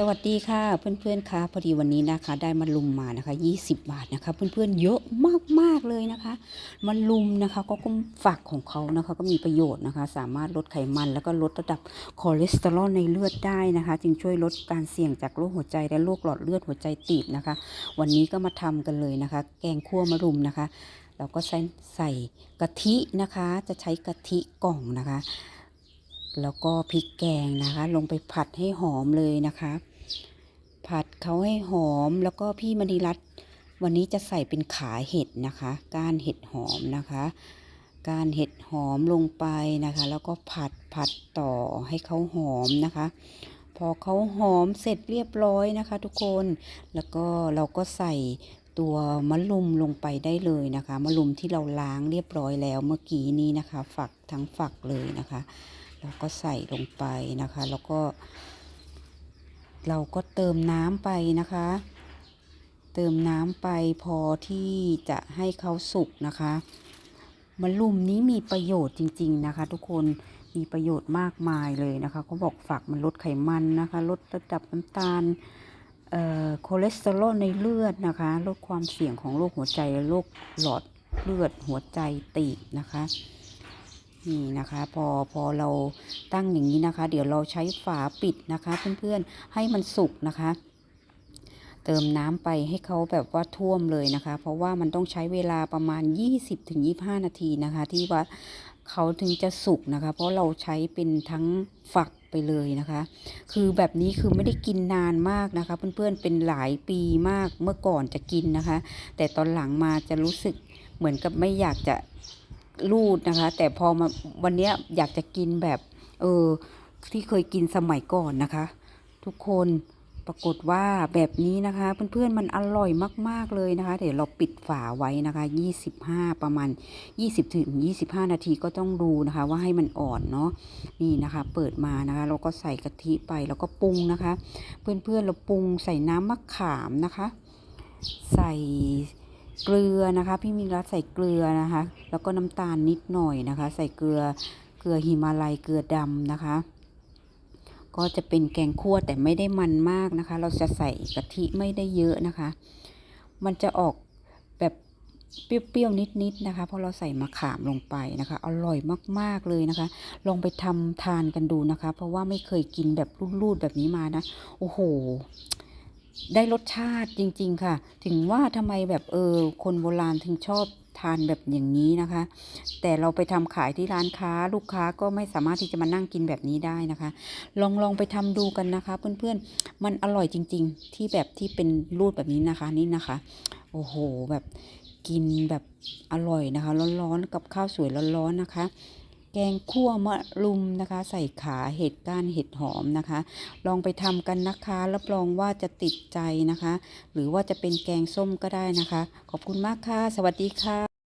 สวัสดีค่ะเพื่อนๆค่ะพอดีวันนี้นะคะ ได้มาลุมมานะคะ 20 บาทนะคะ เพื่อนๆเยอะมากๆเลยนะคะมาลุมนะคะก็ก็ฝักของเขานะคะก็มีประโยชน์นะคะ สามารถลดไขมันแล้วก็ลดระดับคอเลสเตอรอลในเลือดได้นะคะ จึงช่วยลดการเสี่ยงจากโรคหัวใจและโรคหลอดเลือดหัวใจตีบนะคะ วันนี้ก็มาทำกันเลยนะคะ แกงคั่วมะรุมนะคะเราก็ใส่ใส่กะทินะคะ จะใช้กะทิกล่องนะคะ แล้วก็พริกแกงนะคะ ลงไปผัดให้หอมเลยนะคะ ผัดเขาให้หอมแล้วก็พี่มณีรัตน์วันนี้จะใส่เป็นขาเห็ดนะคะ ก้านเห็ดหอมนะคะ ก้านเห็ดหอมลงไปนะคะ แล้วก็ผัดผัดต่อให้เขาหอมนะคะ พอเขาหอมเสร็จเรียบร้อยนะคะ ทุกคนแล้วก็เราก็ใส่ตัวมะลุมลงไปได้เลยนะคะมะลุมที่เราล้างเรียบร้อยแล้วเมื่อกี้นี้นะคะ ฝักทั้งฝักเลยนะคะแล้วก็ใส่ลงไปนะคะ แล้วก็ เราก็เติมน้ำไปนะคะ เติมน้ำไปพอที่จะให้เขาสุกนะคะมะลุมนี้มีประโยชน์จริง ๆนะคะ ทุกคนมีประโยชน์มากมายเลยนะคะเขาบอกฝักมันลดไขมันนะคะ ลดระดับน้ำตาลเอ่อคอเลสเตอรอลในเลือดนะคะ ลดความเสี่ยงของโรคหัวใจและโรคหลอดเลือดหัวใจตีบนะคะ นี่นะคะพอพอเราตั้งอย่างนี้นะคะ เดี๋ยวเราใช้ฝาปิดนะคะ เพื่อนๆให้มันสุกนะคะ เติมน้ำไปให้เขาแบบว่าท่วมเลยนะคะ เพราะว่ามันต้องใช้เวลาประมาณ 20-25 นาทีนะคะ ที่ว่าเขาถึงจะสุกนะคะ เพราะเราใช้เป็นทั้งฝักไปเลยนะคะ คือแบบนี้คือไม่ได้กินนานมากนะคะ เพื่อนๆเป็นหลายปีมากเมื่อก่อนจะกินนะคะ แต่ตอนหลังมาจะรู้สึกเหมือนกับไม่อยากจะ รูดนะคะ แต่พอมาวันนี้อยากจะกินแบบ เออที่เคยกินสมัยก่อนนะคะ ทุกคนปรากฏว่าแบบนี้นะคะ เพื่อนๆมันอร่อยมาก ๆ เลยนะคะ เดี๋ยวเราปิดฝาไว้นะคะ 25 ประมาณ 20ถึง25 นาทีก็ต้องดูนะคะ ว่าให้มันอ่อนเนาะนี่นะคะ เปิดมานะคะ เราก็ใส่กะทิไปแล้วก็ปรุงนะคะ เพื่อนๆเราปรุงใส่น้ำมะขามนะคะ ใส่ เกลือนะคะ พี่มีรัตใส่เกลือนะคะ แล้วก็น้ำตาลนิดหน่อยนะคะ ใส่เกลือเกลือหิมาลัยเกลือดำนะคะ ก็จะเป็นแกงคั่วแต่ไม่ได้มันมากนะคะ เราจะใส่กะทิไม่ได้เยอะนะคะ มันจะออกแบบเปรี้ยวๆนิดๆนะคะเพราะเราใส่มะขามลงไปนะคะ อร่อยมากๆเลยนะคะ ลองไปทำทานกันดูนะคะ เพราะว่าไม่เคยกินแบบรูดๆแบบนี้มานะ โอ้โห ได้รสชาติจริง ๆ ค่ะ ถึงว่าทำไมแบบเออคนโบราณถึงชอบทานแบบอย่างนี้นะคะ แต่เราไปทำขายที่ร้านค้าลูกค้าก็ไม่สามารถที่จะมานั่งกินแบบนี้ได้นะคะ ลองลองไปทำดูกันนะคะ เพื่อนๆมันอร่อยจริง ๆ ที่แบบที่เป็นรูปแบบนี้นะคะนี่นะคะ โอ้โหแบบกินแบบอร่อยนะคะ ร้อนๆกับข้าวสวยร้อนๆนะคะ แกงคั่วมะรุมนะคะ ใส่ขาเห็ดก้านเห็ดหอมนะคะ ลองไปทำกันนะคะรับรองว่าจะติดใจนะคะ หรือว่าจะเป็นแกงส้มก็ได้นะคะ ขอบคุณมากค่ะ สวัสดีค่ะ